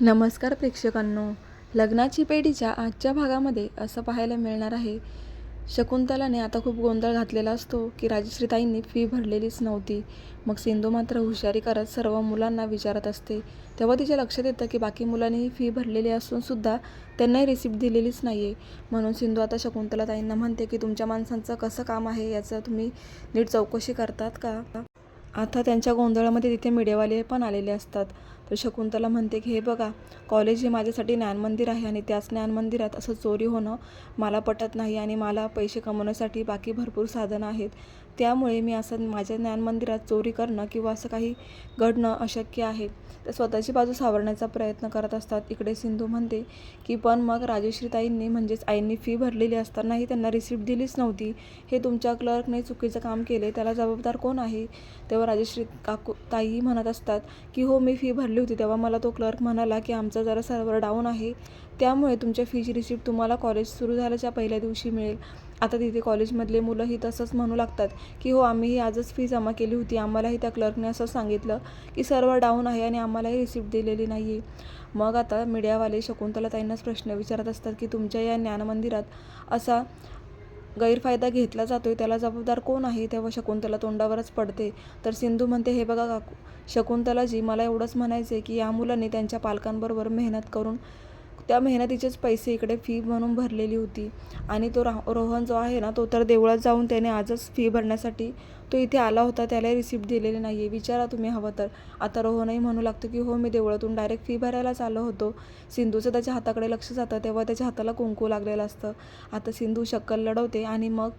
नमस्कार प्रेक्षकांनो. लग्नाची पेढीच्या आजच्या भागामध्ये असं पाहायला मिळणार आहे. शकुंतलाने आता खूप गोंधळ घातलेला असतो की राजश्रीताईंनी फी भरलेलीच नव्हती. मग सिंधू मात्र हुशारी करत सर्व मुलांना विचारत असते. तेव्हा तिच्या लक्षात येतं की बाकी मुलांनीही फी भरलेली असूनसुद्धा त्यांनाही रिसिप्ट दिलेलीच नाही आहे म्हणून सिंधू आता शकुंतलाताईंना म्हणते की तुमच्या माणसांचं कसं काम आहे याचं तुम्ही नीट चौकशी करतात का? आता त्यांच्या गोंधळामध्ये तिथे मीडियावाले पण आलेले असतात. तर शकुंतला म्हणते की हे बघा कॉलेज हे माझ्यासाठी ज्ञानमंदिर आहे आणि त्याच ज्ञानमंदिरात असं चोरी होणं मला पटत नाही आणि मला पैसे कमवण्यासाठी बाकी भरपूर साधनं आहेत. त्यामुळे मी असं माझ्या ज्ञानमंदिरात चोरी करणं किंवा असं काही घडणं अशक्य आहे. तर स्वतःची बाजू सावरण्याचा प्रयत्न करत असतात. इकडे सिंधू म्हणते की पण मग राजेश्रीताईंनी म्हणजेच आईंनी फी भरलेली असतानाही त्यांना रिसिप्ट दिलीच नव्हती. हे तुमच्या क्लर्कने चुकीचं काम केले त्याला जबाबदार कोण आहे? तेव्हा राजेश्री काकू ताई म्हणत असतात की हो मी फी भरली होती तेव्हा मला तो क्लर्क म्हणाला की आमचा जरा सर्व्हर डाऊन आहे. त्यामुळे तुमच्या फीची रिसिप्ट तुम्हाला कॉलेज सुरू झाल्याच्या पहिल्या दिवशी मिळेल. आता तिथे कॉलेजमधले मुलंही तसंच म्हणू लागतात की हो आम्हीही आजच फी जमा केली होती. आम्हालाही त्या क्लर्कने असं सांगितलं की सर्व्हर डाऊन आहे आणि आम्हालाही रिसिप्ट दिलेली नाही आहे मग आता मीडियावाले शकुंतला ताईंनाच प्रश्न विचारत असतात की तुमच्या या ज्ञानमंदिरात असा गैरफायदा घेतला जातोय त्याला जबाबदार कोण आहे? तेव्हा शकुंतला तोंडावरच पडते. तर सिंधू म्हणते हे बघा काकू शकुंतलाजी मला एवढंच म्हणायचं आहे की या मुलांनी त्यांच्या पालकांबरोबर मेहनत करून त्या मेहनतीचेच पैसे इकडे फी म्हणून भरलेली होती. आणि तो रा रोहन जो आहे ना तो तर देवळात जाऊन त्याने आजच फी भरण्यासाठी तो इथे आला होता त्यालाही रिसिप्ट दिलेली नाही आहे विचारा तुम्ही हवं तर. आता रोहनही म्हणू लागतो की हो मी देवळातून डायरेक्ट फी भरायलाच आलो होतो. सिंधूचं त्याच्या हाताकडे लक्ष जातं तेव्हा त्याच्या हाताला कुंकू लागलेलं असतं. आता सिंधू शक्कल लढवते आणि मग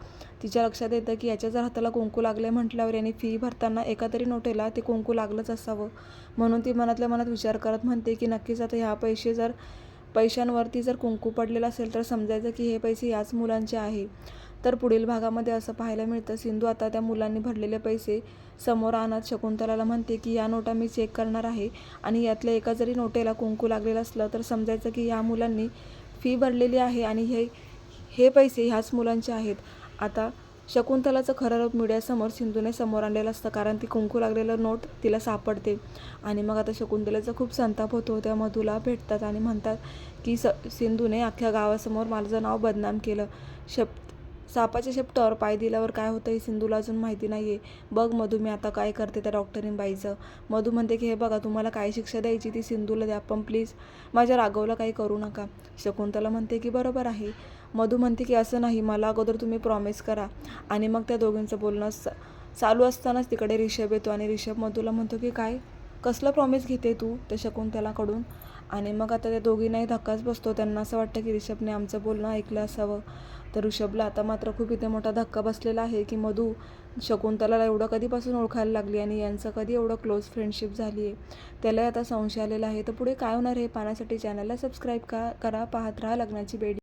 तिच्या लक्षात येतं की याच्या जर हाताला कुंकू लागले म्हटल्यावर याने फी भरताना एका तरी नोटेला ते कुंकू लागलंच असावं. म्हणून ती मनातल्या मनात विचार करत म्हणते की नक्कीच आता ह्या पैसे जर पैशांवरती जर कुंकू पडलेलं असेल तर समजायचं की हे पैसे याच मुलांचे आहे. तर पुढील भागामध्ये असं पाहायला मिळतं. सिंधू आता त्या मुलांनी भरलेले पैसे समोर आणत शकुंतलाला म्हणते की या नोटा मी चेक करणार आहे. आणि यातल्या एका जरी नोटेला कुंकू लागलेलं असलं तर समजायचं की या मुलांनी फी भरलेली आहे आणि हे हे पैसे ह्याच मुलांचे आहेत. आता शकुंतलाचं खरं रूप मीडियासमोर सिंधूने समोर आणलेलं असतं कारण ती कुंकू लागलेलं नोट तिला सापडते. आणि मग आता शकुंतलेचा खूप संताप होतो त्या मधूला भेटतात आणि म्हणतात की स सिंधूने अख्ख्या गावासमोर माझं नाव बदनाम केलं. शप सापाच्या शेपटावर पाय दिल्यावर काय होतं हे सिंधूला अजून माहिती नाही आहे बघ मधू मी आता काय करते त्या डॉक्टरीन बाईचं. मधू म्हणते की हे बघा तुम्हाला काय शिक्षा द्यायची ती सिंधूला द्या पण प्लीज माझ्या रागवला काही करू नका. शकुंतला म्हणते की बरोबर आहे. मधू म्हणते की असं नाही मला अगोदर तुम्ही प्रॉमिस करा. आणि मग त्या दोघींचं बोलणं स चालू असतानाच तिकडे रिषभ येतो आणि रिषभ मधूला म्हणतो की काय? कसलं प्रॉमिस घेते तू? त्या शकुंतलाकडून आणि मग आता त्या दोघींनाही धक्काच बसतो. त्यांना असं वाटतं की रिषभने आमचं बोलणं ऐकलं असावं. तर ऋषभला आता मात्र खूप इथे मोठा धक्का बसलेला आहे की मधू शकुंतलाला एवढं कधीपासून ओळखायला लागली आणि यांचं कधी एवढं क्लोज फ्रेंडशिप झाली आहे त्यालाही आता संशय आलेला आहे. तर पुढे काय होणार हे पाहण्यासाठी चॅनलला सबस्क्राईब का करा. पाहत राहा लग्नाची बेडी.